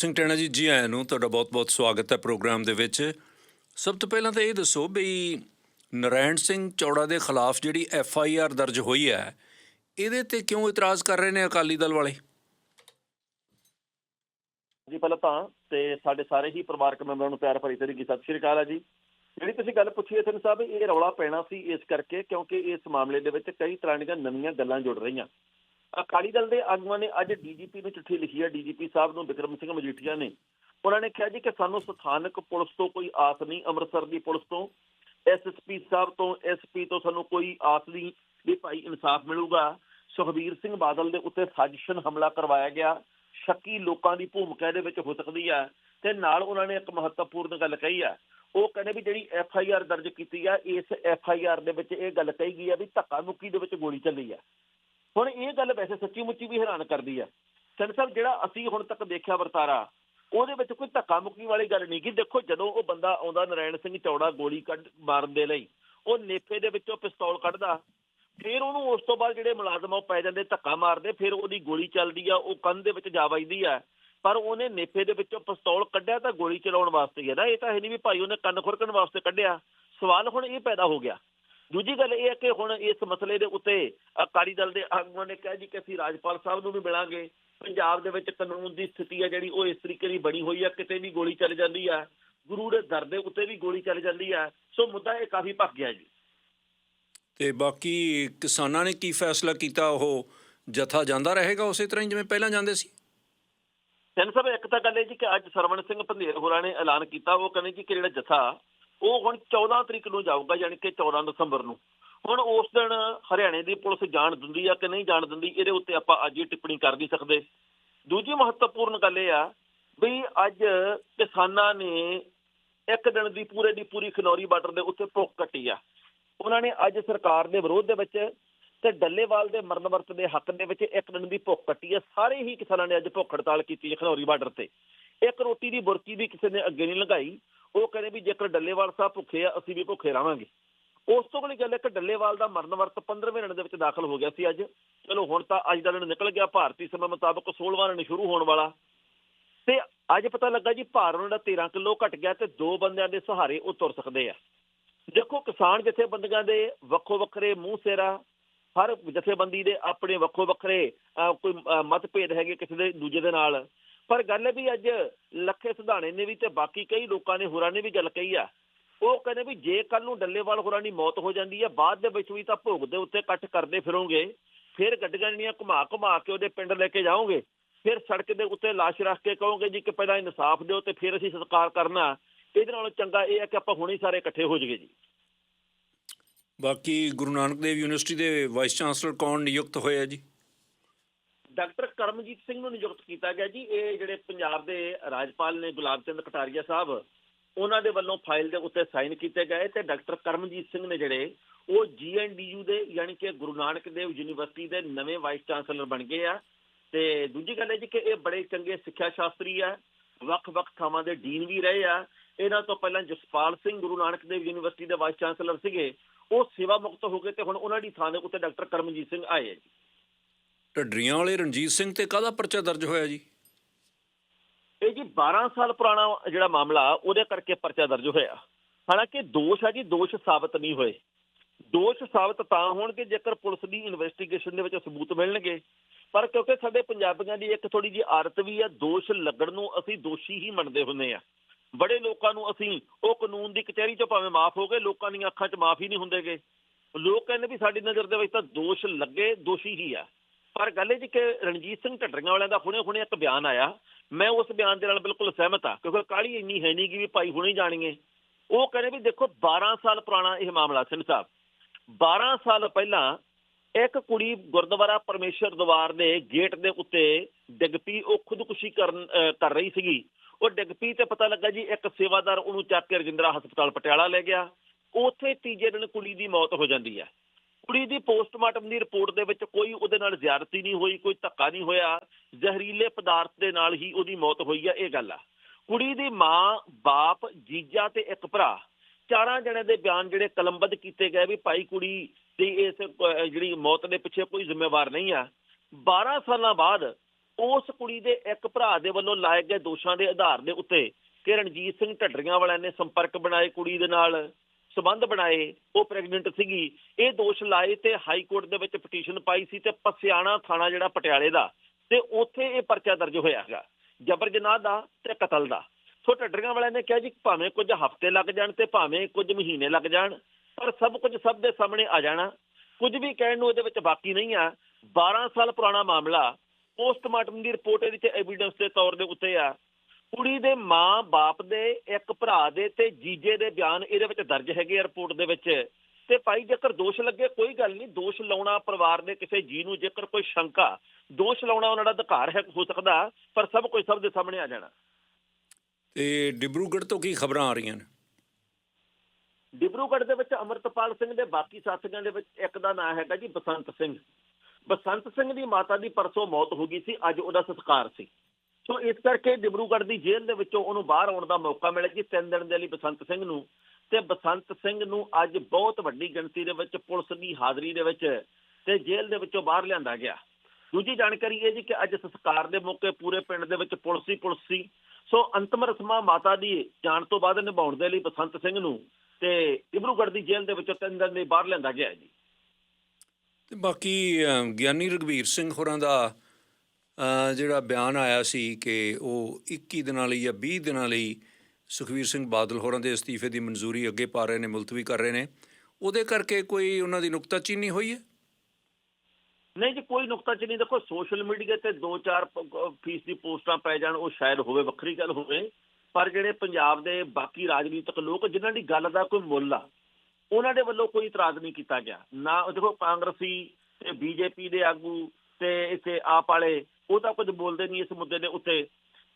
ਸਿੰਘ ਟੈਣਾ ਜੀ ਜੀ ਆਇਆਂ ਨੂੰ ਤੁਹਾਡਾ ਬਹੁਤ-ਬਹੁਤ ਸਵਾਗਤ ਹੈ ਪ੍ਰੋਗਰਾਮ ਦੇ ਵਿੱਚ। ਸਭ ਤੋਂ ਪਹਿਲਾਂ ਤਾਂ ਇਹ ਦੱਸੋ ਵੀ ਨਰਾਇਣ ਸਿੰਘ ਚੌੜਾ ਦੇ ਖਿਲਾਫ ਜਿਹੜੀ ਐਫ ਆਈ ਆਰ ਦਰਜ ਹੋਈ ਹੈ, ਇਹਦੇ ਤੇ ਕਿਉਂ ਇਤਰਾਜ਼ ਕਰ ਰਹੇ ਨੇ ਅਕਾਲੀ ਦਲ ਵਾਲੇ? ਜੀ, ਪਹਿਲਾਂ ਤਾਂ ਤੇ ਸਾਡੇ ਸਾਰੇ ਹੀ ਪਰਿਵਾਰਕ ਮੈਂਬਰਾਂ ਨੂੰ ਪਿਆਰ ਭਰੀ ਤਰੀਕੇ ਸਤਿ ਸ਼੍ਰੀ ਅਕਾਲ ਆ ਜੀ। ਜਿਹੜੀ ਤੁਸੀਂ ਗੱਲ ਪੁੱਛੀ ਹੈ ਸਾਹਿਬ, ਇਹ ਰੌਲਾ ਪੈਣਾ ਸੀ ਇਸ ਕਰਕੇ ਕਿਉਂਕਿ ਇਸ ਮਾਮਲੇ ਦੇ ਵਿੱਚ ਕਈ ਤਰ੍ਹਾਂ ਦੀਆਂ ਨਵੀਆਂ ਗੱਲਾਂ ਜੁੜ ਰਹੀਆਂ। ਅਕਾਲੀ ਦਲ ਦੇ ਆਗੂਆਂ ਨੇ ਅੱਜ ਡੀਜੀਪੀ ਨੂੰ ਚਿੱਠੀ ਲਿਖੀ ਹੈ। ਡੀਜੀਪੀ ਸਾਹਿਬ ਨੂੰ ਵਿਕਰਮ ਸਿੰਘ ਮਜੀਠੀਆ ਨੇ। ਉਹਨਾਂ ਨੇ ਕਿਹਾ ਜੀ ਕਿ ਸਾਨੂੰ ਸਥਾਨਕ ਪੁਲਿਸ ਤੋਂ ਕੋਈ ਆਸ ਨਹੀਂ, ਅੰਮ੍ਰਿਤਸਰ ਦੀ ਪੁਲਿਸ ਤੋਂ। ਐਸਐਸਪੀ ਸਾਹਿਬ ਤੋਂ ਐਸਪੀ ਤੋਂ ਸਾਨੂੰ ਕੋਈ ਆਸ ਨਹੀਂ ਵੀ ਭਾਈ ਇਨਸਾਫ ਮਿਲੂਗਾ। ਸੁਖਬੀਰ ਸਿੰਘ ਬਾਦਲ ਦੇ ਉੱਤੇ ਸਾਜ਼ਿਸ਼ਨ ਹਮਲਾ ਕਰਵਾਇਆ ਗਿਆ। ਸ਼ੱਕੀ ਲੋਕਾਂ ਦੀ ਭੂਮਿਕਾ ਇਹਦੇ ਵਿੱਚ ਹੋ ਸਕਦੀ ਹੈ। ਤੇ ਨਾਲ ਉਹਨਾਂ ਨੇ ਇੱਕ ਮਹੱਤਵਪੂਰਨ ਗੱਲ ਕਹੀ ਹੈ। ਉਹ ਕਹਿੰਦੇ ਵੀ ਜਿਹੜੀ ਐਫ ਆਈ ਆਰ ਦਰਜ ਕੀਤੀ ਆ ਇਸ ਐਫ ਆਈ ਆਰ ਦੇ ਵਿੱਚ ਇਹ ਗੱਲ ਕਹੀ ਗਈ ਆ ਵੀ ਧੱਕਾ ਮੁੱਕੀ ਦੇ ਵਿੱਚ ਗੋਲੀ ਚੱਲੀ ਆ ਹੁਣ ਇਹ ਗੱਲ ਵੈਸੇ ਸੱਚੀ ਮੁੱਚੀ ਵੀ ਹੈਰਾਨ ਕਰਦੀ ਆ। ਸੈਨ ਸਾਹਿਬ, ਜਿਹੜਾ ਅਸੀਂ ਹੁਣ ਤੱਕ ਦੇਖਿਆ ਵਰਤਾਰਾ, ਉਹਦੇ ਵਿੱਚ ਕੋਈ ਧੱਕਾ ਮੁੱਕੀ ਵਾਲੀ ਗੱਲ ਨਹੀਂ ਕਿ ਦੇਖੋ ਜਦੋਂ ਉਹ ਬੰਦਾ ਆਉਂਦਾ ਨਰਾਇਣ ਸਿੰਘ ਚੌੜਾ ਗੋਲੀ ਕੱਢ ਮਾਰਨ ਦੇ ਲਈ, ਉਹ ਨੇਫੇ ਦੇ ਵਿੱਚੋਂ ਪਿਸਤੌਲ ਕੱਢਦਾ, ਫਿਰ ਉਹਨੂੰ ਉਸ ਤੋਂ ਬਾਅਦ ਜਿਹੜੇ ਮੁਲਾਜ਼ਮ ਉਹ ਪੈ ਜਾਂਦੇ, ਧੱਕਾ ਮਾਰਦੇ, ਫਿਰ ਉਹਦੀ ਗੋਲੀ ਚੱਲਦੀ ਆ, ਉਹ ਕੰਨ ਦੇ ਵਿੱਚ ਜਾ ਵੱਜਦੀ ਆ, ਪਰ ਉਹਨੇ ਨੇਫੇ ਦੇ ਵਿੱਚੋਂ ਪਿਸਤੌਲ ਕੱਢਿਆ ਤਾਂ ਗੋਲੀ ਚਲਾਉਣ ਵਾਸਤੇ ਹੀ ਹੈ ਨਾ, ਇਹ ਤਾਂ ਹੈ ਨਹੀਂ ਵੀ ਭਾਈ ਉਹਨੇ ਕੰਨ ਖੁਰਕਣ ਵਾਸਤੇ ਕੱਢਿਆ। ਸਵਾਲ ਹੁਣ ਇਹ ਪੈਦਾ ਹੋ ਗਿਆ। ਦੂਜੀ ਗੱਲ ਇਹ ਹੈ ਕਿ ਹੁਣ ਇਸ ਮਸਲੇ ਦੇ ਉੱਤੇ ਅਕਾਲੀ ਦਲ ਦੇ ਆਗੂਆਂ ਨੇ ਕਿਹਾ ਜੀ ਕਿ ਅਸੀਂ ਰਾਜਪਾਲ ਸਾਹਿਬ ਨੂੰ ਵੀ ਮਿਲਾਂਗੇ। ਪੰਜਾਬ ਦੇ ਵਿੱਚ ਕਾਨੂੰਨ ਦੀ ਸਥਿਤੀ ਹੈ ਜਿਹੜੀ ਉਹ ਇਸ ਤਰੀਕੇ ਦੀ ਬਣੀ ਹੋਈ ਹੈ ਕਿਤੇ ਵੀ ਗੋਲੀ ਚੱਲ ਜਾਂਦੀ ਹੈ ਗੁਰੂ ਦੇ ਦਰ ਦੇ ਉੱਤੇ ਵੀ ਗੋਲੀ ਚੱਲ ਜਾਂਦੀ ਹੈ ਸੋ ਮੁੱਦਾ ਇਹ ਕਾਫੀ ਭੱਗ ਗਿਆ ਜੀ। ਤੇ ਬਾਕੀ ਕਿਸਾਨਾਂ ਨੇ ਕੀ ਫੈਸਲਾ ਕੀਤਾ? ਉਹ ਜਥਾ ਜਾਂਦਾ ਰਹੇਗਾ ਉਸੇ ਤਰ੍ਹਾਂ ਹੀ ਜਿਵੇਂ ਪਹਿਲਾਂ ਜਾਂਦੇ ਸੀ? ਸਿੰਘ ਸਾਹਿਬ ਇੱਕ ਤਾਂ ਗੱਲ ਇਹ ਜੀ ਕਿ ਅੱਜ ਸਰਵਣ ਸਿੰਘ ਪੰਧੇਰ ਹੋਰਾਂ ਨੇ ਐਲਾਨ ਕੀਤਾ। ਉਹ ਕਹਿੰਦੇ ਜੀ ਕਿ ਜਿਹੜਾ ਜਥਾ ਉਹ ਹੁਣ 14 ਤਰੀਕ ਨੂੰ ਜਾਊਗਾ, ਯਾਨੀ ਕਿ 14 ਦਸੰਬਰ ਨੂੰ। ਹੁਣ ਉਸ ਦਿਨ ਹਰਿਆਣੇ ਦੀ ਪੁਲਿਸ ਜਾਣ ਦਿੰਦੀ ਆ ਕਿ ਨਹੀਂ ਜਾਣ ਦਿੰਦੀ, ਇਹਦੇ ਉੱਤੇ ਆਪਾਂ ਅੱਜ ਹੀ ਟਿੱਪਣੀ ਕਰ ਨਹੀਂ ਸਕਦੇ। ਦੂਜੀ ਮਹੱਤਵਪੂਰਨ ਗੱਲ ਇਹ ਆ ਵੀ ਅੱਜ ਕਿਸਾਨਾਂ ਨੇ ਇੱਕ ਦਿਨ ਦੀ ਪੂਰੇ ਦੀ ਪੂਰੀ ਖਨੌਰੀ ਬਾਰਡਰ ਦੇ ਉੱਤੇ ਭੁੱਖ ਕੱਟੀ ਆ। ਉਹਨਾਂ ਨੇ ਅੱਜ ਸਰਕਾਰ ਦੇ ਵਿਰੋਧ ਦੇ ਵਿੱਚ ਤੇ ਡੱਲੇਵਾਲ ਦੇ ਮਰਨ ਵਰਤ ਦੇ ਹੱਕ ਦੇ ਵਿੱਚ ਇੱਕ ਦਿਨ ਦੀ ਭੁੱਖ ਕੱਟੀ ਹੈ ਸਾਰੇ ਹੀ ਕਿਸਾਨਾਂ ਨੇ ਅੱਜ ਭੁੱਖ ਹੜਤਾਲ ਕੀਤੀ ਹੈ ਖਨੌਰੀ ਬਾਰਡਰ ਤੇ। ਇੱਕ ਰੋਟੀ ਦੀ ਬੁਰਕੀ ਵੀ ਕਿਸੇ ਨੇ ਅੱਗੇ ਨਹੀਂ ਲੰਘਾਈ। ਉਹ ਕਹਿੰਦੇ ਵੀ ਜੇਕਰ ਡੱਲੇਵਾਲ ਸਾਹਿਬ ਭੁੱਖੇ ਆ, ਅਸੀਂ ਵੀ ਭੁੱਖੇ ਰਵਾਂਗੇ ਉਸ ਤੋਂ ਅਗਲੀ ਗੱਲ ਇੱਕ ਡੱਲੇਵਾਲ ਦਾ ਮਰਨ ਵਰਤ 15ਵੇਂ ਦਿਨ ਦੇ ਵਿੱਚ ਦਾਖਲ ਹੋ ਗਿਆ ਸੀ ਅੱਜ। ਚਲੋ ਹੁਣ ਤਾਂ ਅੱਜ ਦਾ ਦਿਨ ਨਿਕਲ ਗਿਆ, ਭਾਰਤੀ ਸਮਾਂ ਮੁਤਾਬਕ 16ਵਾਂ ਦਿਨ ਸ਼ੁਰੂ ਹੋਣ ਵਾਲਾ। ਤੇ ਅੱਜ ਪਤਾ ਲੱਗਾ ਜੀ ਭਾਰ ਉਹਨਾਂ ਦਾ 13 ਕਿਲੋ ਘਟ ਗਿਆ ਤੇ ਦੋ ਬੰਦਿਆਂ ਦੇ ਸਹਾਰੇ ਉਹ ਤੁਰ ਸਕਦੇ ਆ। ਦੇਖੋ ਕਿਸਾਨ ਜਥੇਬੰਦੀਆਂ ਦੇ ਵੱਖੋ ਵੱਖਰੇ ਮੂੰਹ ਸੇਰਾ ਹਰ ਜਥੇਬੰਦੀ ਦੇ ਆਪਣੇ ਵੱਖੋ ਵੱਖਰੇ ਕੋਈ ਮਤਭੇਦ ਹੈਗੇ ਕਿਸੇ ਦੇ ਦੂਜੇ ਦੇ ਨਾਲ। ਪਰ ਗੱਲ ਇਹ ਵੀ ਅੱਜ ਲੱਖੇ ਸਿਧਾਣੇ ਨੇ ਵੀ ਤੇ ਬਾਕੀ ਕਈ ਲੋਕਾਂ ਨੇ, ਹੋਰਾਂ ਨੇ ਵੀ ਗੱਲ ਕਹੀ ਆ। ਉਹ ਕਹਿੰਦੇ ਵੀ ਜੇ ਕੱਲ ਨੂੰ ਡੱਲੇਵਾਲ ਹੋਰਾਂ ਦੀ ਮੌਤ ਹੋ ਜਾਂਦੀ ਹੈ ਬਾਅਦ ਦੇ ਵਿੱਚ ਵੀ ਤਾਂ ਭੋਗ ਦੇ ਉੱਤੇ ਇਕੱਠ ਕਰਦੇ ਫਿਰੋਗੇ, ਫਿਰ ਗੱਡੀਆਂ ਜਿਹੜੀਆਂ ਘੁਮਾ ਘੁਮਾ ਕੇ ਉਹਦੇ ਪਿੰਡ ਲੈ ਕੇ ਜਾਓਗੇ, ਫਿਰ ਸੜਕ ਦੇ ਉੱਤੇ ਲਾਸ਼ ਰੱਖ ਕੇ ਕਹੋਗੇ ਜੀ ਕਿ ਪਹਿਲਾਂ ਇਨਸਾਫ ਦਿਓ ਤੇ ਫਿਰ ਅਸੀਂ ਸਤਿਕਾਰ ਕਰਨਾ। ਇਹਦੇ ਨਾਲੋਂ ਚੰਗਾ ਇਹ ਹੈ ਕਿ ਆਪਾਂ ਹੁਣੇ ਸਾਰੇ ਇਕੱਠੇ ਹੋ ਜਾਈਏ ਜੀ। ਬਾਕੀ ਗੁਰੂ ਨਾਨਕ ਦੇਵ ਯੂਨੀਵਰਸਿਟੀ ਦੇ ਵਾਈਸ ਚਾਂਸਲਰ ਕੌਣ ਨਿਯੁਕਤ ਹੋਇਆ ਜੀ? ਡਾਕਟਰ ਕਰਮਜੀਤ ਸਿੰਘ ਨੂੰ ਨਿਯੁਕਤ ਕੀਤਾ ਗਿਆ ਜੀ। ਇਹ ਜਿਹੜੇ ਪੰਜਾਬ ਦੇ ਰਾਜਪਾਲ ਨੇ ਗੁਲਾਬ ਚੰਦ ਕਟਾਰੀਆ ਸਾਹਿਬ, ਉਹਨਾਂ ਦੇ ਵੱਲੋਂ ਫਾਈਲ ਦੇ ਉੱਤੇ ਸਾਈਨ ਕੀਤੇ ਗਏ ਤੇ ਡਾਕਟਰ ਕਰਮਜੀਤ ਸਿੰਘ ਨੇ ਜਿਹੜੇ, ਉਹ ਜੀਐਨਡੀਯੂ ਦੇ ਯਾਨੀ ਕਿ ਗੁਰੂ ਨਾਨਕ ਦੇਵ ਯੂਨੀਵਰਸਿਟੀ ਦੇ ਨਵੇਂ ਵਾਈਸ ਚਾਂਸਲਰ ਬਣ ਗਏ ਆ। ਤੇ ਦੂਜੀ ਗੱਲ ਇਹ ਜੀ ਕਿ ਇਹ ਬੜੇ ਚੰਗੇ ਸਿੱਖਿਆ ਸ਼ਾਸਤਰੀ ਆ, ਵੱਖ-ਵੱਖ ਥਾਵਾਂ ਦੇ ਡੀਨ ਵੀ ਰਹੇ ਆ। ਇਹਨਾਂ ਤੋਂ ਪਹਿਲਾਂ ਜਸਪਾਲ ਸਿੰਘ ਗੁਰੂ ਨਾਨਕ ਦੇਵ ਯੂਨੀਵਰਸਿਟੀ ਦੇ ਵਾਈਸ ਚਾਂਸਲਰ ਸੀਗੇ। ਉਹ ਸੇਵਾ ਮੁਕਤ ਹੋ ਗਏ ਤੇ ਹੁਣ ਉਹਨਾਂ ਦੀ ਥਾਂ ਦੇ ਉੱਤੇ ਡਾਕਟਰ ਕਰਮਜੀਤ ਸਿੰਘ ਆਏ ਆ ਜੀ। ਢੱਡਰੀਆਂ ਵਾਲੇ ਰਣਜੀਤ ਸਿੰਘ ਤੇ ਕਾਹਦਾ ਪਰਚਾ ਦਰਜ ਹੋਇਆ ਜੀ? ਇਹ ਜੀ 12 ਸਾਲ ਪੁਰਾਣਾ ਜਿਹੜਾ ਮਾਮਲਾ, ਉਹਦੇ ਕਰਕੇ ਪਰਚਾ ਦਰਜ ਹੋਇਆ। ਹਾਲਾਂਕਿ ਦੋਸ਼ ਆ ਜੀ, ਦੋਸ਼ ਸਾਬਤ ਨਹੀਂ ਹੋਏ। ਦੋਸ਼ ਸਾਬਤ ਤਾਂ ਹੋਣਗੇ ਜੇਕਰ ਪੁਲਿਸ ਦੀ ਇਨਵੈਸਟੀਗੇਸ਼ਨ ਦੇ ਵਿੱਚ ਸਬੂਤ ਮਿਲਣਗੇ। ਪਰ ਕਿਉਂਕਿ ਸਾਡੇ ਪੰਜਾਬੀਆਂ ਦੀ ਇੱਕ ਥੋੜੀ ਜੀ ਆਦਤ ਵੀ ਆ, ਦੋਸ਼ ਲੱਗਣ ਨੂੰ ਅਸੀਂ ਦੋਸ਼ੀ ਹੀ ਮੰਨਦੇ ਹੁੰਦੇ ਆ। ਬੜੇ ਲੋਕਾਂ ਨੂੰ ਅਸੀਂ, ਉਹ ਕਾਨੂੰਨ ਦੀ ਕਚਹਿਰੀ 'ਚੋਂ ਭਾਵੇਂ ਮਾਫ ਹੋ ਗਏ, ਲੋਕਾਂ ਦੀਆਂ ਅੱਖਾਂ 'ਚ ਮਾਫ ਹੀ ਨਹੀਂ ਹੁੰਦੇਗੇ ਲੋਕ ਕਹਿੰਦੇ ਵੀ ਸਾਡੀ ਨਜ਼ਰ ਦੇ ਵਿੱਚ ਤਾਂ ਦੋਸ਼ ਲੱਗੇ, ਦੋਸ਼ੀ ਹੀ ਆ। ਪਰ ਗੱਲ ਇਹ ਜੀ ਕਿ ਰਣਜੀਤ ਸਿੰਘ ਢੱਡਰੀਆਂ ਵਾਲਿਆਂ ਦਾ ਹੁਣੇ-ਹੁਣੇ ਇੱਕ ਬਿਆਨ ਆਇਆ। ਮੈਂ ਉਸ ਬਿਆਨ ਦੇ ਨਾਲ ਬਿਲਕੁਲ ਸਹਿਮਤ ਆ ਕਿਉਂਕਿ ਕਾਲੀ ਇੰਨੀ ਹੈ ਨਹੀਂ ਕਿ ਵੀ ਭਾਈ ਹੁਣੇ ਜਾਣੀਏ ਉਹ ਕਹਿੰਦੇ ਵੀ ਦੇਖੋ 12 ਸਾਲ ਪੁਰਾਣਾ ਇਹ ਮਾਮਲਾ ਸਿੰਘ ਸਾਹਿਬ। 12 ਸਾਲ ਪਹਿਲਾਂ ਇੱਕ ਕੁੜੀ ਗੁਰਦੁਆਰਾ ਪਰਮੇਸ਼ਰ ਦਵਾਰ ਦੇ ਗੇਟ ਦੇ ਉੱਤੇ ਡਿੱਗ ਪਈ, ਉਹ ਖੁਦਕੁਸ਼ੀ ਕਰਨ ਕਰ ਰਹੀ ਸੀਗੀ। ਉਹ ਡਿੱਗ ਪਈ ਤੇ ਪਤਾ ਲੱਗਾ ਜੀ, ਇੱਕ ਸੇਵਾਦਾਰ ਉਹਨੂੰ ਚੱਕ ਕੇ ਰਜਿੰਦਰਾ ਹਸਪਤਾਲ ਪਟਿਆਲਾ ਲੈ ਗਿਆ। ਉੱਥੇ ਤੀਜੇ ਦਿਨ ਕੁੜੀ ਦੀ ਮੌਤ ਹੋ ਜਾਂਦੀ ਹੈ। ਕੁੜੀ ਦੀ ਪੋਸਟਮਾਰਟਮ ਦੀ ਰਿਪੋਰਟ ਦੇ ਵਿੱਚ ਕੋਈ ਉਹਦੇ ਨਾਲ ਜ਼ਿਆਦਤੀ ਨਹੀਂ ਹੋਈ, ਕੋਈ ਧੱਕਾ ਨਹੀਂ ਹੋਇਆ। ਜ਼ਹਿਰੀਲੇ ਪਦਾਰਥ ਦੇ ਨਾਲ ਹੀ ਉਹਦੀ ਮੌਤ ਹੋਈ ਆ, ਇਹ ਗੱਲ ਆ। ਕੁੜੀ ਦੀ ਮਾਂ, ਬਾਪ, ਜੀਜਾ ਤੇ ਇੱਕ ਭਰਾ, ਚਾਰਾਂ ਜਣੇ ਦੇ ਬਿਆਨ ਜਿਹੜੇ ਕਲਮਬੱਧ ਕੀਤੇ ਗਏ ਵੀ ਭਾਈ ਕੁੜੀ ਦੀ ਇਸ ਜਿਹੜੀ ਮੌਤ ਦੇ ਪਿੱਛੇ ਕੋਈ ਜ਼ਿੰਮੇਵਾਰ ਨਹੀਂ ਆ। 12 ਸਾਲਾਂ ਬਾਅਦ ਉਸ ਕੁੜੀ ਦੇ ਇੱਕ ਭਰਾ ਦੇ ਵੱਲੋਂ ਲਾਏ ਗਏ ਦੋਸ਼ਾਂ ਦੇ ਆਧਾਰ ਦੇ ਉੱਤੇ ਕਿ ਰਣਜੀਤ ਸਿੰਘ ਢੱਡਰੀਆਂ ਵਾਲਿਆਂ ਨੇ ਸੰਪਰਕ ਬਣਾਏ ਕੁੜੀ ਦੇ ਨਾਲ। ਸਬੰਧ ਬਣਾਏ, ਉਹ ਪ੍ਰੈਗਨੈਂਟ ਸੀਗੀ। ਇਹ ਦੋਸ਼ ਲਾਏ ਤੇ ਹਾਈ ਕੋਰਟ ਦੇ ਵਿੱਚ ਪਟੀਸ਼ਨ ਪਾਈ ਸੀ ਤੇ ਪਸਿਆਣਾ ਥਾਣਾ ਜਿਹੜਾ ਪਟਿਆਲੇ ਦਾ, ਤੇ ਉੱਥੇ ਇਹ ਪਰਚਾ ਦਰਜ ਹੋਇਆ ਹੈਗਾ। ਜਬਰ ਜਨਾਹ ਦਾ ਤੇ ਕਤਲ ਦਾ। ਸੋ ਢੱਡਰੀਆਂ ਵਾਲਿਆਂ ਨੇ ਕਿਹਾ ਜੀ, ਭਾਵੇਂ ਕੁਝ ਹਫ਼ਤੇ ਲੱਗ ਜਾਣ ਤੇ ਭਾਵੇਂ ਕੁਝ ਮਹੀਨੇ ਲੱਗ ਜਾਣ, ਪਰ ਸਭ ਕੁਝ ਸਭ ਦੇ ਸਾਹਮਣੇ ਆ ਜਾਣਾ। ਕੁਝ ਵੀ ਕਹਿਣ ਨੂੰ ਇਹਦੇ ਵਿੱਚ ਬਾਕੀ ਨਹੀਂ ਆ। 12 ਸਾਲ ਪੁਰਾਣਾ ਮਾਮਲਾ, ਪੋਸਟਮਾਰਟਮ ਦੀ ਰਿਪੋਰਟ ਇਹਦੇ ਚ ਐਵੀਡੈਂਸ ਦੇ ਤੌਰ ਦੇ ਉੱਤੇ ਆ। ਕੁੜੀ ਦੇ ਮਾਂ ਬਾਪ ਦੇ ਇੱਕ ਭਰਾ ਦੇ ਤੇ ਜੀਜੇ ਦੇ ਬਿਆਨ ਇਹਦੇ ਵਿੱਚ ਦਰਜ ਹੈਗੇ ਰਿਪੋਰਟ ਦੇ ਵਿੱਚ। ਤੇ ਭਾਈ ਜੇਕਰ ਦੋਸ਼ ਲੱਗੇ ਕੋਈ ਗੱਲ ਨਹੀਂ ਦੋਸ਼ ਲਾਉਣਾ ਪਰਿਵਾਰ ਦੇ ਕਿਸੇ ਜੀ ਨੂੰ ਜੇਕਰ ਕੋਈ ਸ਼ੰਕਾ ਦੋਸ਼ ਲਾਉਣਾ ਉਹਨਾਂ ਦਾ ਅਧਿਕਾਰ ਹੈ ਹੋ ਸਕਦਾ ਪਰ ਸਭ ਕੁਝ ਸਭ ਦੇ ਸਾਹਮਣੇ ਆ ਜਾਣਾ। ਤੇ ਡਿਬਰੂਗੜ੍ਹ ਤੋਂ ਕੀ ਖਬਰਾਂ ਆ ਰਹੀਆਂ ਨੇ? ਡਿਬਰੂਗੜ੍ਹ ਦੇ ਵਿੱਚ ਅਮਰਤਪਾਲ ਸਿੰਘ ਦੇ ਬਾਕੀ ਸਾਥੀਆਂ ਦੇ ਵਿੱਚ ਇੱਕ ਦਾ ਨਾਮ ਹੈਗਾ ਜੀ ਬਸੰਤ ਸਿੰਘ। ਬਸੰਤ ਸਿੰਘ ਦੀ ਮਾਤਾ ਦੀ ਪਰਸੋਂ ਮੌਤ ਹੋ ਗਈ ਸੀ ਅੱਜ ਉਹਦਾ ਸੰਸਕਾਰ ਸੀ। ਸੋ ਇਸ ਕਰਕੇ ਡਿਬਰੂਗੜ੍ਹ ਦੀ ਜੇਲ੍ਹ ਦੇ ਵਿੱਚੋਂ ਉਹਨੂੰ ਬਾਹਰ ਆਉਣ ਦਾ ਮੌਕਾ ਮਿਲਿਆ ਜੀ ਤਿੰਨ ਦਿਨ ਦੇ ਲਈ ਬਸੰਤ ਸਿੰਘ ਨੂੰ। ਤੇ ਬਸੰਤ ਸਿੰਘ ਨੂੰ ਅੱਜ ਬਹੁਤ ਵੱਡੀ ਗਿਣਤੀ ਦੇ ਵਿੱਚ ਪੁਲਿਸ ਦੀ ਹਾਜ਼ਰੀ ਦੇ ਵਿੱਚ ਤੇ ਜੇਲ੍ਹ ਦੇ ਵਿੱਚੋਂ ਬਾਹਰ ਲਿਆਂਦਾ ਗਿਆ। ਦੂਜੀ ਜਾਣਕਾਰੀ ਇਹ ਜੀ ਕਿ ਅੱਜ ਸੰਸਕਾਰ ਦੇ ਮੌਕੇ ਪੂਰੇ ਪਿੰਡ ਦੇ ਵਿੱਚ ਪੁਲਿਸ ਹੀ ਪੁਲਿਸ ਸੀ। ਸੋ ਅੰਤਮ ਰਸਮਾਂ ਮਾਤਾ ਦੀ ਜਾਣ ਤੋਂ ਬਾਅਦ ਨਿਭਾਉਣ ਦੇ ਲਈ ਬਸੰਤ ਸਿੰਘ ਨੂੰ ਤੇ ਡਿਬਰੂਗੜ੍ਹ ਦੀ ਜੇਲ੍ਹ ਦੇ ਵਿੱਚੋਂ ਤਿੰਨ ਦਿਨ ਲਈ ਬਾਹਰ ਲਿਆਂਦਾ ਗਿਆ ਜੀ। ਤੇ ਬਾਕੀ ਗਿਆਨੀ ਰਗਵੀਰ ਸਿੰਘ ਹੋਰਾਂ ਦਾ ਜਿਹੜਾ ਬਿਆਨ ਆਇਆ ਸੀ ਕਿ ਉਹ 21 ਦਿਨਾਂ ਲਈ ਜਾਂ 20 ਦਿਨਾਂ ਲਈ ਸੁਖਵੀਰ ਸਿੰਘ ਬਾਦਲ ਹੋਰਾਂ ਦੇ ਅਸਤੀਫੇ ਦੀ ਮਨਜ਼ੂਰੀ ਅੱਗੇ ਪਾ ਰਹੇ ਨੇ, ਮੁਲਤਵੀ ਕਰ ਰਹੇ ਨੇ। ਉਹਦੇ ਕਰਕੇ ਕੋਈ ਉਹਨਾਂ ਦੀ ਨੁਕਤਾਚੀਨੀ ਹੋਈ ਹੈ? ਨਹੀਂ ਜੀ, ਕੋਈ ਨੁਕਤਾ ਚ ਨਹੀਂ ਦੇਖੋ, ਸੋਸ਼ਲ ਮੀਡੀਆ ਤੇ 2-4 ਫੀਸ ਦੀ ਪੋਸਟਾਂ ਪੈ ਜਾਣ, ਉਹ ਸ਼ਾਇਦ ਹੋਵੇ, ਵੱਖਰੀ ਗੱਲ ਹੋਵੇ। ਪਰ ਜਿਹੜੇ ਪੰਜਾਬ ਦੇ ਬਾਕੀ ਰਾਜਨੀਤਿਕ ਲੋਕ, ਜਿਨ੍ਹਾਂ ਦੀ ਗੱਲ ਦਾ ਕੋਈ ਮੁੱਲ ਆ, ਉਹਨਾਂ ਦੇ ਵੱਲੋਂ ਕੋਈ ਇਤਰਾਜ਼ ਨਹੀਂ ਕੀਤਾ ਗਿਆ। ਨਾ, ਦੇਖੋ ਕਾਂਗਰਸੀ ਤੇ ਬੀਜੇਪੀ ਦੇ ਆਗੂ ਤੇ ਇੱਥੇ ਆਪ ਵਾਲੇ ਉਹ ਤਾਂ ਕੁਝ ਬੋਲਦੇ ਨਹੀਂ ਇਸ ਮੁੱਦੇ ਦੇ ਉੱਤੇ।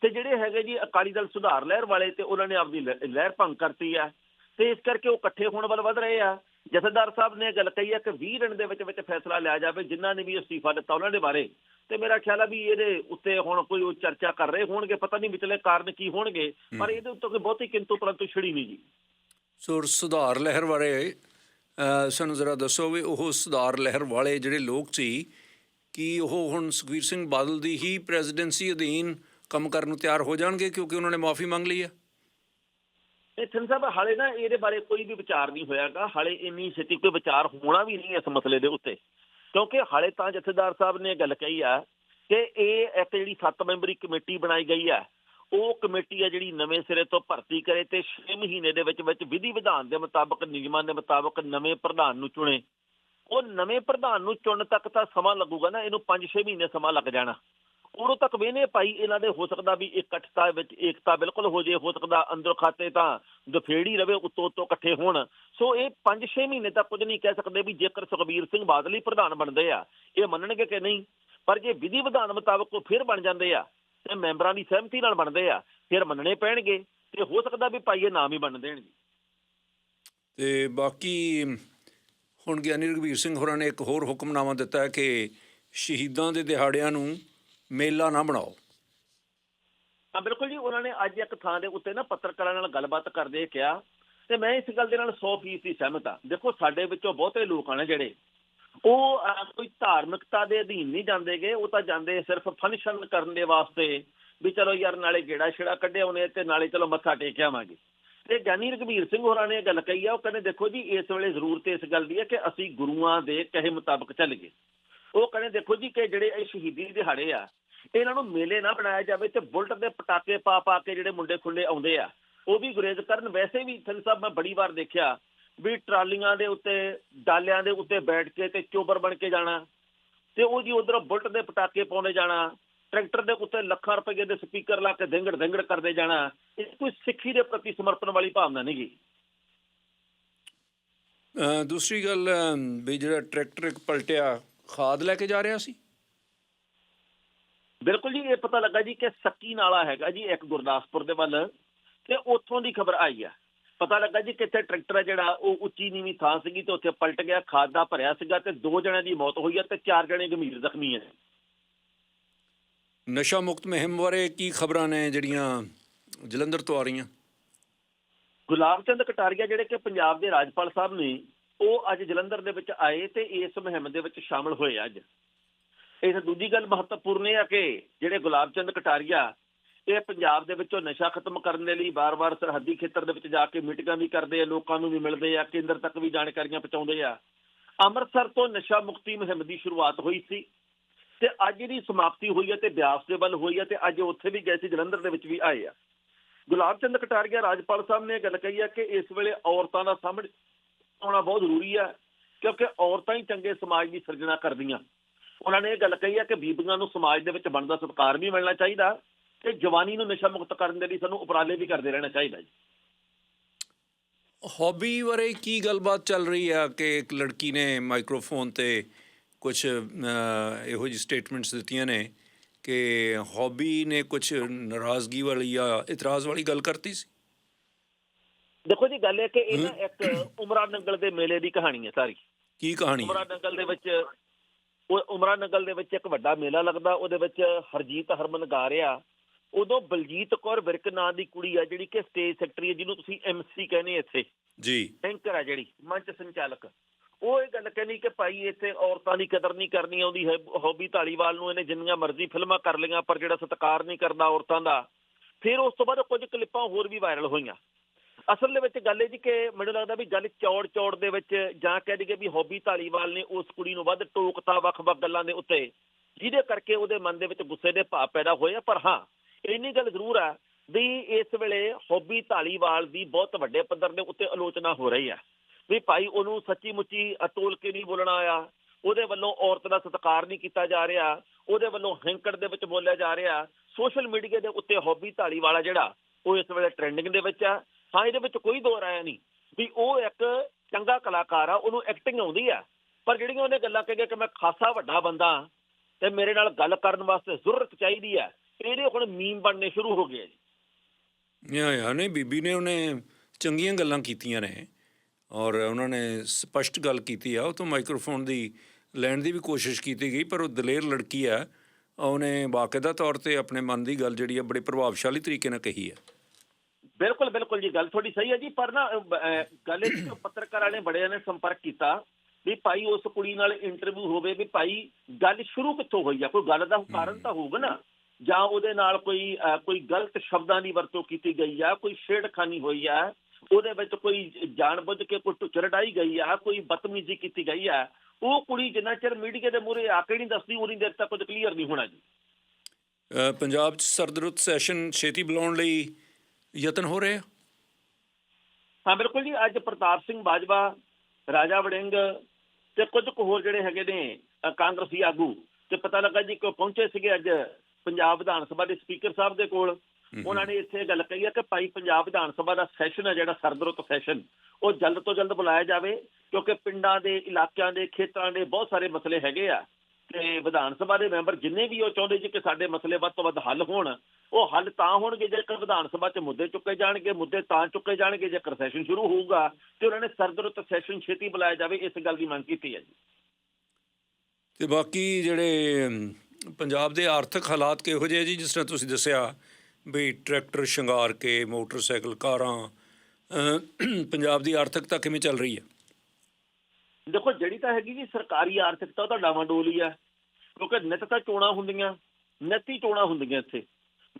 ਤੇ ਜਿਹੜੇ ਹੈਗੇ ਜੀ ਅਕਾਲੀ ਦਲ ਸੁਧਾਰ ਲਹਿਰ ਵਾਲੇ ਤੇ ਉਹਨਾਂ ਨੇ ਆਪਦੀ ਲਹਿ- ਲਹਿਰ ਭੰਗ ਕਰਤੀ ਆ। ਤੇ ਇਸ ਕਰਕੇ ਉਹ ਇਕੱਠੇ ਹੋਣ ਵੱਲ ਵਧ ਰਹੇ ਆ। ਜਥੇਦਾਰ ਸਾਹਿਬ ਨੇ ਗੱਲ ਕਹੀ ਹੈ ਕਿ 20 ਦਿਨ ਦੇ ਵਿੱਚ ਵਿੱਚ ਫੈਸਲਾ ਲਿਆ ਜਾਵੇ ਜਿਨ੍ਹਾਂ ਨੇ ਵੀ ਅਸਤੀਫਾ ਦਿੱਤਾ ਉਹਨਾਂ ਦੇ ਬਾਰੇ। ਤੇ ਮੇਰਾ ਖਿਆਲ ਆ ਵੀ ਇਹਦੇ ਉੱਤੇ ਹੁਣ ਕੋਈ ਉਹ ਚਰਚਾ ਕਰ ਰਹੇ ਹੋਣਗੇ ਪਤਾ ਨਹੀਂ ਵਿਚਲੇ ਕਾਰਨ ਕੀ ਹੋਣਗੇ ਪਰ ਇਹਦੇ ਉੱਤੇ ਕੋਈ ਬਹੁਤੀ ਕਿੰਤੂ ਪਰੰਤੂ ਛਿੜੀ ਨਹੀਂ ਜੀ। ਸੋ ਸੁਧਾਰ ਲਹਿਰ ਬਾਰੇ ਸਾਨੂੰ ਜ਼ਰਾ ਦੱਸੋ ਵੀ ਉਹ ਸੁਧਾਰ ਲਹਿਰ ਵਾਲੇ ਜਿਹੜੇ ਲੋਕ ਸੀ ਕਿ ਉਹ ਹੁਣ ਸੁਖਵੀਰ ਸਿੰਘ ਬਾਦਲ ਦੀ ਹੀ ਪ੍ਰੈਜ਼ੀਡੈਂਸੀ ਅਧੀਨ ਕੰਮ ਕਰਨ ਨੂੰ ਤਿਆਰ ਹੋ ਜਾਣਗੇ ਕਿਉਂਕਿ ਉਹਨਾਂ ਨੇ ਮਾਫੀ ਮੰਗ ਲਈ ਹੈ ਇਹ ਸਾਹਿਬ, ਹਾਲੇ ਨਾ ਇਹਦੇ ਬਾਰੇ ਕੋਈ ਵੀ ਵਿਚਾਰ ਨਹੀਂ ਹੋਇਆਗਾ। ਹਾਲੇ ਇੰਨੀ ਛੇਤੀ ਕੋਈ ਵਿਚਾਰ ਹੋਣਾ ਵੀ ਨਹੀਂ ਇਸ ਮਸਲੇ ਦੇ ਉੱਤੇ। ਕਿਉਂਕਿ ਹਾਲੇ ਤਾਂ ਜਥੇਦਾਰ ਸਾਹਿਬ ਨੇ ਗੱਲ ਕਹੀ ਆ ਕਿ ਇਹ ਇੱਕ ਜਿਹੜੀ 7 ਮੈਂਬਰੀ ਕਮੇਟੀ ਬਣਾਈ ਗਈ ਆ, ਉਹ ਕਮੇਟੀ ਆ ਜਿਹੜੀ ਨਵੇਂ ਸਿਰੇ ਤੋਂ ਭਰਤੀ ਕਰੇ ਤੇ 6 ਮਹੀਨੇ ਦੇ ਵਿੱਚ ਵਿੱਚ ਵਿਧੀ ਵਿਧਾਨ ਦੇ ਮੁਤਾਬਕ, ਨਿਯਮਾਂ ਦੇ ਮੁਤਾਬਕ ਨਵੇਂ ਪ੍ਰਧਾਨ ਨੂੰ ਚੁਣੇ। ਉਹ ਨਵੇਂ ਪ੍ਰਧਾਨ ਨੂੰ ਚੁਣਨ ਤੱਕ ਤਾਂ ਸਮਾਂ ਲੱਗੂਗਾ ਨਾ, ਇਹਨੂੰ 5-6 ਮਹੀਨੇ ਸਮਾਂ ਲੱਗ ਜਾਣਾ। ਉਦੋਂ ਤੱਕ ਵੇਨੇ ਭਾਈ ਇਹਨਾਂ ਦੇ ਹੋ ਸਕਦਾ ਵੀ ਇਕੱਠਤਾ ਵਿੱਚ ਏਕਤਾ ਬਿਲਕੁਲ ਹੋ ਜੇ, ਹੋ ਸਕਦਾ ਅੰਦਰ ਖਾਤੇ ਤਾਂ ਦਫੇੜੀ ਰਵੇ, ਉੱਤੋਂ ਉੱਤੋਂ ਇਕੱਠੇ ਹੋਣ। ਸੋ ਇਹ 5-6 ਮਹੀਨੇ ਤੱਕ ਕੁਝ ਨਹੀਂ ਕਹਿ ਸਕਦੇ ਵੀ ਜੇਕਰ ਸੁਖਬੀਰ ਸਿੰਘ ਬਾਦਲ ਹੀ ਪ੍ਰਧਾਨ ਬਣਦੇ ਆ, ਇਹ ਮੰਨਣਗੇ ਕਿ ਨਹੀਂ? ਪਰ ਜੇ ਵਿਧੀ ਵਿਧਾਨ ਮੁਤਾਬਕ ਉਹ ਫਿਰ ਬਣ ਜਾਂਦੇ ਆ, ਤੇ ਮੈਂਬਰਾਂ ਦੀ ਸਹਿਮਤੀ ਨਾਲ ਬਣਦੇ ਆ, ਫਿਰ ਮੰਨਣੇ ਪੈਣਗੇ। ਤੇ ਹੋ ਸਕਦਾ ਵੀ ਭਾਈ ਇਹ ਨਾਮ ਹੀ ਬਣ ਦੇਣਗੇ। ਤੇ ਬਾਕੀ ਹੁਣ ਗਿਆਨੀ ਰਘਵੀਰ ਸਿੰਘ ਹੋਰਾਂ ਨੇ ਇੱਕ ਹੋਰ ਹੁਕਮਨਾਮਾ ਦਿੱਤਾ ਹੈ ਕਿ ਸ਼ਹੀਦਾਂ ਦੇ ਦਿਹਾੜਿਆਂ ਨੂੰ ਮੇਲਾ ਨਾ ਬਣਾਓ। ਹਾਂ, ਬਿਲਕੁਲ ਜੀ, ਉਹਨਾਂ ਨੇ ਅੱਜ ਇੱਕ ਥਾਂ ਦੇ ਉੱਤੇ ਨਾ ਪੱਤਰਕਾਰਾਂ ਨਾਲ ਗੱਲਬਾਤ ਕਰਦੇ ਕਿਹਾ ਤੇ ਮੈਂ ਇਸ ਗੱਲ ਦੇ ਨਾਲ 100% ਹੀ ਸਹਿਮਤ ਹਾਂ। ਦੇਖੋ, ਸਾਡੇ ਵਿੱਚੋਂ ਬਹੁਤੇ ਲੋਕ ਹਨ ਜਿਹੜੇ ਉਹ ਕੋਈ ਧਾਰਮਿਕਤਾ ਦੇ ਅਧੀਨ ਨਹੀਂ ਜਾਂਦੇਗੇ, ਉਹ ਤਾਂ ਜਾਂਦੇ ਸਿਰਫ ਫੰਕਸ਼ਨ ਕਰਨ ਦੇ ਵਾਸਤੇ ਵੀ ਚਲੋ ਯਾਰ ਨਾਲੇ ਗੇੜਾ ਛੇੜਾ ਕੱਢਿਆ ਉਹਨੇ ਤੇ ਨਾਲੇ ਚਲੋ ਮੱਥਾ ਟੇਕਿਆਵਾਂਗੇ ਤੇ ਗਿਆਨੀ ਰਘਬੀਰ ਸਿੰਘ ਹੋਰਾਂ ਨੇ ਇਹ ਗੱਲ ਕਹੀ ਆ, ਉਹ ਕਹਿੰਦੇ ਦੇਖੋ ਜੀ, ਇਸ ਵੇਲੇ ਜ਼ਰੂਰਤ ਇਸ ਗੱਲ ਦੀ ਹੈ ਕਿ ਅਸੀਂ ਗੁਰੂਆਂ ਦੇ ਕਹੇ ਮੁਤਾਬਕ ਚੱਲੀਏ। ਉਹ ਕਹਿੰਦੇ ਦੇਖੋ ਜੀ ਕਿ ਜਿਹੜੇ ਇਹ ਸ਼ਹੀਦੀ ਦਿਹਾੜੇ ਆ, ਇਹਨਾਂ ਨੂੰ ਮੇਲੇ ਨਾ ਬਣਾਇਆ ਜਾਵੇ ਤੇ ਬੁਲਟ ਦੇ ਪਟਾਕੇ ਪਾ ਪਾ ਕੇ ਜਿਹੜੇ ਮੁੰਡੇ ਖੁੰਡੇ ਆਉਂਦੇ ਆ, ਉਹ ਵੀ ਗੁਰੇਜ਼ ਕਰਨ। ਵੈਸੇ ਵੀ ਥਨ ਸਾਹਿਬ ਮੈਂ ਬੜੀ ਵਾਰ ਦੇਖਿਆ ਵੀ ਟਰਾਲੀਆਂ ਦੇ ਉੱਤੇ, ਡਾਲਿਆਂ ਦੇ ਉੱਤੇ ਬੈਠ ਕੇ ਤੇ ਚੋਬਰ ਬਣ ਕੇ ਜਾਣਾ ਤੇ ਉਹ ਜੀ ਉਧਰ ਬੁਲਟ ਦੇ ਪਟਾਕੇ ਪਾਉਂਦੇ ਜਾਣਾ, ਟਰੈਕਟਰ ਦੇ ਉੱਤੇ ਲੱਖਾਂ ਰੁਪਏ ਦੇ ਸਪੀਕਰ ਲਾ ਕੇ ਧਿੰਗੜ ਧਿੰਗੜ ਕਰਦੇ ਜਾਣਾ ਇਹ ਕੋਈ ਸਿੱਖੀ ਦੇ ਪ੍ਰਤੀ ਸਮਰਪਣ ਵਾਲੀ ਭਾਵਨਾ ਨਹੀਂ ਗੀ। ਅ, ਦੂਸਰੀ ਗੱਲ ਵੀ ਜਿਹੜਾ ਟਰੈਕਟਰ ਇੱਕ ਪਲਟਿਆ ਖਾਦ ਲੈ ਕੇ ਜਾ ਰਿਹਾ ਸੀ? ਬਿਲਕੁਲ ਜੀ ਇਹ ਪਤਾ ਲੱਗਾ ਜੀ ਕਿ ਸੱਕੀ ਨਾਲਾ ਹੈਗਾ ਜੀ ਇੱਕ ਗੁਰਦਾਸਪੁਰ ਦੇ ਵੱਲ ਤੇ ਉੱਥੋਂ ਦੀ ਖਬਰ ਆਈ ਆ। ਪਤਾ ਲੱਗਾ ਜੀ ਕਿੱਥੇ ਟਰੈਕਟਰ ਹੈ ਜਿਹੜਾ ਉਹ ਉੱਚੀ ਨੀਵੀਂ ਥਾਂ ਸੀਗੀ ਤੇ ਉੱਥੇ ਪਲਟ ਗਿਆ ਖਾਦ ਦਾ ਭਰਿਆ ਸੀਗਾ ਤੇ ਦੋ ਜਣਿਆਂ ਦੀ ਮੌਤ ਹੋਈ ਆ ਤੇ ਚਾਰ ਜਣੇ ਗੰਭੀਰ ਜ਼ਖਮੀ ਆ। ਨਸ਼ਾ ਮੁਕਤ ਮੁਹਿੰਮ ਬਾਰੇ ਕੀ ਖਬਰਾਂ ਨੇ ਜਿਹੜੀਆਂ ਜਲੰਧਰ ਤੋਂ ਆ ਰਹੀਆਂ। ਗੁਲਾਬ ਚੰਦ ਕਟਾਰੀਆ ਜਿਹੜੇ ਕਿ ਪੰਜਾਬ ਦੇ ਰਾਜਪਾਲ ਸਾਹਿਬ ਨੇ, ਉਹ ਅੱਜ ਜਲੰਧਰ ਦੇ ਵਿੱਚ ਆਏ ਤੇ ਇਸ ਮੁਹਿੰਮ ਦੇ ਵਿੱਚ ਸ਼ਾਮਲ ਹੋਏ ਅੱਜ। ਇਹ ਦੂਜੀ ਗੱਲ ਮਹੱਤਵਪੂਰਨ ਇਹ ਆ ਕਿ ਜਿਹੜੇ ਗੁਲਾਬ ਚੰਦ ਕਟਾਰੀਆ, ਇਹ ਪੰਜਾਬ ਦੇ ਵਿੱਚੋਂ ਨਸ਼ਾ ਖਤਮ ਕਰਨ ਦੇ ਲਈ ਬਾਰ-ਬਾਰ ਸਰਹੱਦੀ ਖੇਤਰ ਦੇ ਵਿੱਚ ਜਾ ਕੇ ਮੀਟਿੰਗਾਂ ਵੀ ਕਰਦੇ ਆ, ਲੋਕਾਂ ਨੂੰ ਵੀ ਮਿਲਦੇ ਆ, ਕੇਂਦਰ ਤੱਕ ਵੀ ਜਾਣਕਾਰੀਆਂ ਪਹੁੰਚਾਉਂਦੇ ਆ। ਅੰਮ੍ਰਿਤਸਰ ਤੋਂ ਨਸ਼ਾ ਮੁਕਤੀ ਮੁਹਿੰਮ ਦੀ ਸ਼ੁਰੂਆਤ ਹੋਈ ਸੀ ਤੇ ਅੱਜ ਦੀ ਸਮਾਪਤੀ ਹੋਈ ਹੈ ਤੇ ਬਿਆਸ ਦੇ ਵੱਲ ਹੋਈ ਹੈ ਤੇ ਅੱਜ ਉੱਥੇ ਵੀ ਗਏ ਸੀ, ਜਲੰਧਰ ਦੇ ਵਿੱਚ ਵੀ ਆਏ ਆ। ਗੁਲਾਬ ਚੰਦ ਕਟਾਰੀਆ ਰਾਜਪਾਲ ਸਾਹਿਬ ਨੇ ਇਹ ਗੱਲ ਕਹੀ ਹੈ ਕਿ ਇਸ ਵੇਲੇ ਔਰਤਾਂ ਦਾ ਸਾਹਮਣੇ ਆਉਣਾ ਬਹੁਤ ਜ਼ਰੂਰੀ ਹੈ, ਕਿਉਂਕਿ ਔਰਤਾਂ ਹੀ ਚੰਗੇ ਸਮਾਜ ਦੀ ਸਿਰਜਣਾ ਕਰਦੀਆਂ। ਉਹਨਾਂ ਨੇ ਇਹ ਗੱਲ ਕਹੀ ਹੈ ਕਿ ਬੀਬੀਆਂ ਨੂੰ ਸਮਾਜ ਦੇ ਵਿੱਚ ਬਣਦਾ ਸਤਿਕਾਰ ਵੀ ਮਿਲਣਾ ਚਾਹੀਦਾ ਤੇ ਜਵਾਨੀ ਨੂੰ ਨਸ਼ਾ ਮੁਕਤ ਕਰਨ ਦੇ ਲਈ ਸਾਨੂੰ ਉਪਰਾਲੇ ਵੀ ਕਰਦੇ ਰਹਿਣਾ ਚਾਹੀਦਾ ਜੀ। ਹੌਬੀ ਬਾਰੇ ਕੀ ਗੱਲਬਾਤ ਚੱਲ ਰਹੀ ਆ ਕਿ ਇੱਕ ਲੜਕੀ ਨੇ ਮਾਈਕ੍ਰੋਫੋਨ ਤੇ ਕੁਝ ਇਹੋ ਜਿਹੀ ਸਟੇਟਮੈਂਟਸ ਦਿੱਤੀਆਂ ਨੇ? ਕਿ ਹੌਬੀ ਨੇ ਕੁਝ ਨਾਰਾਜ਼ਗੀ ਵਾਲੀ ਜਾਂ ਇਤਰਾਜ਼ ਵਾਲੀ ਗੱਲ ਕਰਤੀ ਸੀ? ਦੇਖੋ ਜੀ ਗੱਲ ਇਹ ਕਿ ਇਹ ਨਾ ਇੱਕ ਉਮਰਾ ਨੰਗਲ ਦੇ ਮੇਲੇ ਦੀ ਕਹਾਣੀ ਹੈ ਸਾਰੀ। ਕੀ ਕਹਾਣੀ ਉਮਰਾ ਨੰਗਲ ਦੇ ਵਿੱਚ ਉਹ ਉਮਰਾ ਨੰਗਲ ਦੇ ਵਿੱਚ ਇੱਕ ਵੱਡਾ ਮੇਲਾ ਲੱਗਦਾ ਉਹਦੇ ਵਿੱਚ ਹਰਜੀਤ ਹਰਮਨ ਗਾ ਰਿਹਾ। ਉਦੋਂ ਬਲਜੀਤ ਕੌਰ ਵਿਰਕ ਨਾਂ ਦੀ ਕੁੜੀ ਆ ਜਿਹੜੀ ਕਿ ਸਟੇਜ ਸੈਕਟਰੀ ਹੈ ਜਿਹਨੂੰ ਤੁਸੀਂ ਐਮਸੀ ਕਹਿੰਦੇ ਇੱਥੇ। ਜੀ। ਐਂਕਰ ਆ ਜਿਹੜੀ ਮੰਚ ਸੰਚਾਲਕ। ਉਹ ਇਹ ਗੱਲ ਕਹਿੰਦੀ ਕਿ ਭਾਈ ਇੱਥੇ ਔਰਤਾਂ ਦੀ ਕਦਰ ਨਹੀਂ ਕਰਨੀ ਆਉਂਦੀ ਹੈ ਹੌਬੀ ਢਾਲੀਵਾਲ ਨੂੰ ਇਹਨੇ ਜਿੰਨੀਆਂ ਮਰਜ਼ੀ ਫਿਲਮਾਂ ਕਰ ਲਈਆਂ, ਪਰ ਜਿਹੜਾ ਸਤਿਕਾਰ ਨਹੀਂ ਕਰਦਾ ਔਰਤਾਂ ਦਾ, ਫਿਰ ਉਸ ਤੋਂ ਬਾਅਦ ਕੁਝ ਕਲਿੱਪਾਂ ਹੋਰ ਵੀ ਵਾਇਰਲ ਹੋਈਆਂ। ਅਸਲ ਦੇ ਵਿੱਚ ਗੱਲ ਇਹ ਜੀ ਕਿ ਮੈਨੂੰ ਲੱਗਦਾ ਵੀ ਗੱਲ ਚੌੜ ਚੌੜ ਦੇ ਵਿੱਚ ਜਾਂ ਕਹਿ ਦਈਏ ਵੀ ਹੌਬੀ ਢਾਲੀਵਾਲ ਨੇ ਉਸ ਕੁੜੀ ਨੂੰ ਵੱਧ ਟੋਕਤਾ ਵੱਖ-ਵੱਖ ਗੱਲਾਂ ਦੇ ਉੱਤੇ, ਜਿਹਦੇ ਕਰਕੇ ਉਹਦੇ ਮਨ ਦੇ ਵਿੱਚ ਗੁੱਸੇ ਦੇ ਭਾਵ ਪੈਦਾ ਹੋਏ ਆ, ਪਰ ਹਾਂ, ਇੰਨੀ ਗੱਲ ਜ਼ਰੂਰ ਆ ਵੀ ਇਸ ਵੇਲੇ ਹੌਬੀ ਢਾਲੀਵਾਲ ਦੀ ਬਹੁਤ ਵੱਡੇ ਪੱਧਰ ਦੇ ਉੱਤੇ ਆਲੋਚਨਾ ਹੋ ਰਹੀ ਆ। ਵੀ ਭਾਈ ਉਹਨੂੰ ਸੱਚੀ ਮੁੱਚੀ ਅਤੋਲ ਕੇ ਨਹੀਂ ਬੋਲਣਾ ਆਇਆ। ਉਹਦੇ ਵੱਲੋਂ ਔਰਤ ਦਾ ਸਤਿਕਾਰ ਨਹੀਂ ਕੀਤਾ ਜਾ ਰਿਹਾ। ਉਹਦੇ ਵੱਲੋਂ ਹੈਂਕੜ ਦੇ ਵਿੱਚ ਬੋਲਿਆ ਜਾ ਰਿਹਾ। ਸੋਸ਼ਲ ਮੀਡੀਆ ਦੇ ਉੱਤੇ ਹੌਬੀ ਢਾਲੀਵਾਲਾ ਜਿਹੜਾ, ਉਹ ਇਸ ਵੇਲੇ ਟ੍ਰੈਂਡਿੰਗ ਦੇ ਵਿੱਚ ਆ। ਹਾਂ ਇਹਦੇ ਵਿੱਚ ਕੋਈ ਦੋ ਰਾਇਆ ਨਹੀਂ ਵੀ ਉਹ ਇੱਕ ਚੰਗਾ ਕਲਾਕਾਰ ਆ, ਉਹਨੂੰ ਐਕਟਿੰਗ ਆਉਂਦੀ ਆ। ਪਰ ਜਿਹੜੀਆਂ ਉਹਨੇ ਗੱਲਾਂ ਕਹੀਆਂ ਕਿ ਮੈਂ ਖਾਸਾ ਵੱਡਾ ਬੰਦਾ ਤੇ ਮੇਰੇ ਨਾਲ ਗੱਲ ਕਰਨ ਵਾਸਤੇ ਜ਼ਰੂਰਤ ਚਾਹੀਦੀ ਆ, ਇਹਦੇ ਹੁਣ ਮੀਮ ਬਣਨੇ ਸ਼ੁਰੂ ਹੋ ਗਏ ਜੀ। ਯਾ ਯਾ, ਨਹੀਂ ਬੀਬੀ ਨੇ ਉਹਨੇ ਚੰਗੀਆਂ ਗੱਲਾਂ ਕੀਤੀਆਂ ਨੇ। ਔਰ ਉਹਨਾਂ ਨੇ ਸਪਸ਼ਟ ਗੱਲ ਕੀਤੀ ਆ ਉਹ ਤੋਂ ਮਾਈਕ੍ਰੋਫੋਨ ਦੀ ਲੈਣ ਦੀ ਵੀ ਕੋਸ਼ਿਸ਼ ਕੀਤੀ ਗਈ ਪਰ ਉਹ ਦਲੇਰ ਲੜਕੀ ਆ ਉਹਨੇ ਬਾਕਾਇਦਾ ਤੌਰ ਤੇ ਆਪਣੇ ਮਨ ਦੀ ਗੱਲ ਜਿਹੜੀ ਆ ਬੜੇ ਪ੍ਰਭਾਵਸ਼ਾਲੀ ਤਰੀਕੇ ਨਾਲ ਕਹੀ ਆ। ਬਿਲਕੁਲ ਬਿਲਕੁਲ ਜੀ ਗੱਲ ਤੁਹਾਡੀ ਸਹੀ ਹੈ ਜੀ ਪਰ ਨਾ ਗੱਲ ਇਹ ਕਿ ਪੱਤਰਕਾਰਾਂ ਨੇ ਬੜਿਆਂ ਨੇ ਸੰਪਰਕ ਕੀਤਾ ਵੀ ਭਾਈ ਉਸ ਕੁੜੀ ਨਾਲ ਇੰਟਰਵਿਊ ਹੋਵੇ ਵੀ ਭਾਈ ਗੱਲ ਸ਼ੁਰੂ ਕਿੱਥੋਂ ਹੋਈ ਆ? ਕੋਈ ਗੱਲ ਦਾ ਕਾਰਨ ਤਾਂ ਹੋਊਗਾ ਨਾ? ਜਾਂ ਉਹਦੇ ਨਾਲ ਕੋਈ ਕੋਈ ਗਲਤ ਸ਼ਬਦਾਂ ਦੀ ਵਰਤੋਂ ਕੀਤੀ ਗਈ ਆ? ਕੋਈ ਛੇੜਖਾਨੀ ਹੋਈ ਆ? ਉਹਦੇ ਵਿੱਚ ਕੋਈ ਜਾਣਬੁੱਝ ਕੇ ਕੋਈ ਟੁਚਰੜਾਈ ਗਈ ਆ ਕੋਈ ਬਦਤਮੀਜ਼ੀ ਕੀਤੀ ਗਈ ਆ ਉਹ ਕੁੜੀ ਜਿੰਨਾ ਚਿਰ ਮੀਡੀਆ ਦੇ ਮੂਹਰੇ ਆ ਕੇ ਨਹੀਂ ਦੱਸਦੀ ਉਨੀ ਦੇਰ ਤੱਕ ਕੁਝ ਕਲੀਅਰ ਨਹੀਂ ਹੋਣਾ ਜੀ। ਪੰਜਾਬ 'ਚ ਸਰਦਰੁੱਤ ਸੈਸ਼ਨ ਛੇਤੀ ਬੁਲਾਉਣ ਲਈ ਯਤਨ ਹੋ ਰਹੇ? ਆ ਹਾਂ ਬਿਲਕੁਲ ਜੀ ਅੱਜ ਪ੍ਰਤਾਪ ਸਿੰਘ ਬਾਜਵਾ ਰਾਜਾ ਵੜਿੰਗ ਤੇ ਕੁਝ ਕੁ ਹੋਰ ਜਿਹੜੇ ਹੈਗੇ ਨੇ ਕਾਂਗਰਸੀ ਆਗੂ ਤੇ ਪਤਾ ਲੱਗਾ ਜੀ ਕਿ ਪਹੁੰਚੇ ਸੀਗੇ ਅੱਜ ਪੰਜਾਬ ਵਿਧਾਨ ਸਭਾ ਦੇ ਸਪੀਕਰ ਸਾਹਿਬ ਦੇ ਕੋਲ। ਉਹਨਾਂ ਨੇ ਇੱਥੇ ਗੱਲ ਕਹੀ ਹੈ ਕਿ ਭਾਈ ਪੰਜਾਬ ਵਿਧਾਨ ਸਭਾ ਦਾ ਸੈਸ਼ਨ ਹੈ ਜਿਹੜਾ ਸਰਦਰੁੱਤ ਸੈਸ਼ਨ ਉਹ ਜਲਦ ਤੋਂ ਜਲਦ ਬੁਲਾਇਆ ਜਾਵੇ ਕਿਉਂਕਿ ਪਿੰਡਾਂ ਦੇ ਇਲਾਕਿਆਂ ਦੇ ਖੇਤਰਾਂ ਦੇ ਬਹੁਤ ਸਾਰੇ ਮਸਲੇ ਹੈਗੇ ਆ। ਤੇ ਵਿਧਾਨ ਸਭਾ ਦੇ ਮੈਂਬਰ ਜਿੰਨੇ ਵੀ ਉਹ ਚਾਹੁੰਦੇ ਜੀ ਕਿ ਸਾਡੇ ਮਸਲੇ ਵੱਧ ਤੋਂ ਵੱਧ ਹੱਲ ਹੋਣ ਉਹ ਹੱਲ ਤਾਂ ਹੋਣਗੇ ਜੇਕਰ ਵਿਧਾਨ ਸਭਾ 'ਚ ਮੁੱਦੇ ਚੁੱਕੇ ਜਾਣਗੇ ਮੁੱਦੇ ਤਾਂ ਚੁੱਕੇ ਜਾਣਗੇ ਜੇਕਰ ਸੈਸ਼ਨ ਸ਼ੁਰੂ ਹੋਊਗਾ ਤੇ ਉਹਨਾਂ ਨੇ ਸਰਦਰੁੱਤ ਸੈਸ਼ਨ ਛੇਤੀ ਬੁਲਾਇਆ ਜਾਵੇ ਇਸ ਗੱਲ ਦੀ ਮੰਗ ਕੀਤੀ ਹੈ ਜੀ। ਤੇ ਬਾਕੀ ਜਿਹੜੇ ਪੰਜਾਬ ਦੇ ਆਰਥਿਕ ਹਾਲਾਤ ਕਿਹੋ ਜਿਹੇ ਜੀ ਜਿਸ ਤਰ੍ਹਾਂ ਤੁਸੀਂ ਦੱਸਿਆ ਵੀ ਟਰੈਕਟਰ ਸ਼ਿੰਗਾਰ ਕੇ, ਮੋਟਰਸਾਈਕਲ, ਕਾਰਾਂ ਪੰਜਾਬ ਦੀ ਆਰਥਿਕਤਾ ਕਿਵੇਂ ਚੱਲ ਰਹੀ ਹੈ? ਦੇਖੋ, ਜਿਹੜੀ ਤਾਂ ਹੈਗੀ ਜੀ ਸਰਕਾਰੀ ਆਰਥਿਕਤਾ, ਉਹ ਤਾਂ ਡਾਵਾਂਡੋਲ ਹੀ ਆ। ਕਿਉਂਕਿ ਨਿਤ ਤਾਂ ਚੋਣਾਂ ਹੁੰਦੀਆਂ, ਨਿਤ ਹੀ ਚੋਣਾਂ ਹੁੰਦੀਆਂ ਇੱਥੇ।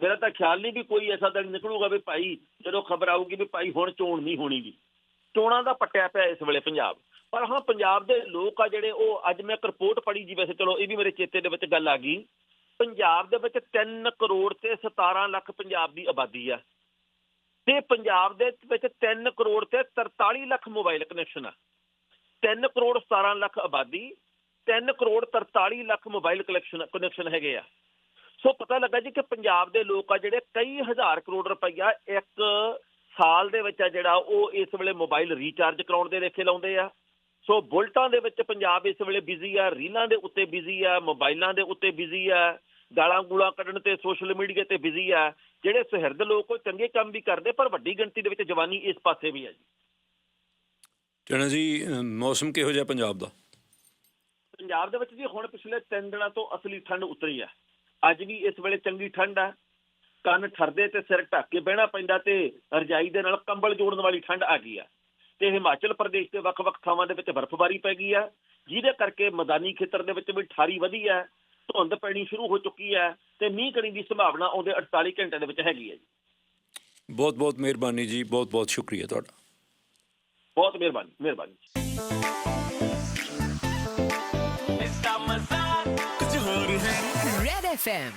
ਮੇਰਾ ਤਾਂ ਖਿਆਲ ਨਹੀਂ ਵੀ ਕੋਈ ਐਸਾ ਦਿਨ ਨਿਕਲੂਗਾ ਵੀ ਭਾਈ ਜਦੋਂ ਖਬਰ ਆਊਗੀ ਵੀ ਭਾਈ ਹੁਣ ਚੋਣ ਨਹੀਂ ਹੋਣੀਗੀ ਚੋਣਾਂ ਦਾ ਪੱਟਿਆ ਪਿਆ ਇਸ ਵੇਲੇ ਪੰਜਾਬ। ਪਰ ਹਾਂ, ਪੰਜਾਬ ਦੇ ਲੋਕ ਆ ਜਿਹੜੇ, ਉਹ ਅੱਜ ਮੈਂ ਇੱਕ ਰਿਪੋਰਟ ਪੜ੍ਹੀ ਜੀ ਵੈਸੇ, ਚਲੋ ਇਹ ਵੀ ਮੇਰੇ ਚੇਤੇ ਦੇ ਵਿੱਚ ਗੱਲ ਆ ਗਈ। ਪੰਜਾਬ ਦੇ ਵਿੱਚ 3 ਕਰੋੜ ਤੇ 17 ਲੱਖ ਪੰਜਾਬ ਦੀ ਆਬਾਦੀ ਆ। ਤੇ ਪੰਜਾਬ ਦੇ ਵਿੱਚ 3 ਕਰੋੜ ਤੇ 43 ਲੱਖ ਮੋਬਾਈਲ ਕਨੈਕਸ਼ਨ ਆ। 3 ਕਰੋੜ 17 ਲੱਖ ਆਬਾਦੀ 3 crore 43 lakh mobile connection connection ਹੈਗੇ ਆ। ਸੋ ਪਤਾ ਲੱਗਾ ਜੀ ਕਿ ਪੰਜਾਬ ਦੇ ਲੋਕ ਆ ਜਿਹੜੇ ਕਈ ਹਜ਼ਾਰ ਕਰੋੜ ਰੁਪਈਆ ਇੱਕ ਸਾਲ ਦੇ ਵਿੱਚ ਆ ਜਿਹੜਾ ਉਹ ਇਸ ਵੇਲੇ ਮੋਬਾਈਲ ਰੀਚਾਰਜ ਕਰਾਉਣ ਦੇ ਲੇਖੇ ਲਾਉਂਦੇ ਆ। ਸੋ ਬੁਲਟਾਂ ਦੇ ਵਿੱਚ ਪੰਜਾਬ ਇਸ ਵੇਲੇ ਬਿਜ਼ੀ ਆ, ਰੀਲਾਂ ਦੇ ਉੱਤੇ ਬਿਜ਼ੀ ਆ ਮੋਬਾਈਲਾਂ ਦੇ ਉੱਤੇ ਬਿਜ਼ੀ ਆ। ਗਾਲਾਂ ਗੂਲਾਂ ਕੱਢਣ ਤੇ ਸੋਸ਼ਲ ਮੀਡੀਆ ਤੇ ਬਿਜ਼ੀ ਆ। ਜਿਹੜੇ ਸੁਹਿਰਦ ਲੋਕ ਉਹ ਚੰਗੇ ਕੰਮ ਵੀ ਕਰਦੇ ਪਰ ਵੱਡੀ ਗਿਣਤੀ ਦੇ ਵਿੱਚ ਜਵਾਨੀ ਇਸ ਪਾਸੇ ਵੀ ਆ ਜੀ। ਜਣਾ ਜੀ ਮੌਸਮ ਕਿਹੋ ਜਿਹਾ ਪੰਜਾਬ ਦਾ? ਪੰਜਾਬ ਦੇ ਵਿੱਚ ਜੀ ਹੁਣ ਪਿਛਲੇ 3 ਦਿਨਾਂ ਤੋਂ ਅਸਲੀ ਠੰਡ ਉਤਰੀ ਆ। ਅੱਜ ਵੀ ਇਸ ਵੇਲੇ ਚੰਗੀ ਠੰਡ ਆ। ਕੰਨ ਠਰਦੇ ਤੇ ਸਿਰ ਢੱਕ ਕੇ ਬਹਿਣਾ ਪੈਂਦਾ ਤੇ ਰਜਾਈ ਦੇ ਨਾਲ ਕੰਬਲ ਜੋੜਨ ਵਾਲੀ ਠੰਡ ਆ ਗਈ ਆ। ਤੇ ਹਿਮਾਚਲ ਪ੍ਰਦੇਸ਼ ਦੇ ਵੱਖ-ਵੱਖ ਥਾਵਾਂ ਦੇ ਵਿੱਚ ਬਰਫ਼ਬਾਰੀ ਪੈ ਗਈ ਆ। ਜਿਹਦੇ ਕਰਕੇ ਮੈਦਾਨੀ ਖੇਤਰ ਦੇ ਵਿੱਚ ਵੀ ਠਾਰੀ ਵਧੀ ਆ। ਧੁੰਦ ਪੈਣੀ ਸ਼ੁਰੂ ਹੋ ਚੁੱਕੀ ਹੈ ਤੇ ਮੀਂਹ ਕਣੀ ਦੀ ਸੰਭਾਵਨਾ ਆਉਂਦੇ 48 ਘੰਟੇ ਦੇ ਵਿੱਚ ਹੈਗੀ ਹੈ ਜੀ। ਬਹੁਤ ਬਹੁਤ ਮਿਹਰਬਾਨੀ ਜੀ ਬਹੁਤ ਬਹੁਤ ਸ਼ੁਕਰੀਆ ਤੁਹਾਡਾ। ਬਹੁਤ ਮਿਹਰਬਾਨੀ ਮਿਹਰਬਾਨੀ। Red FM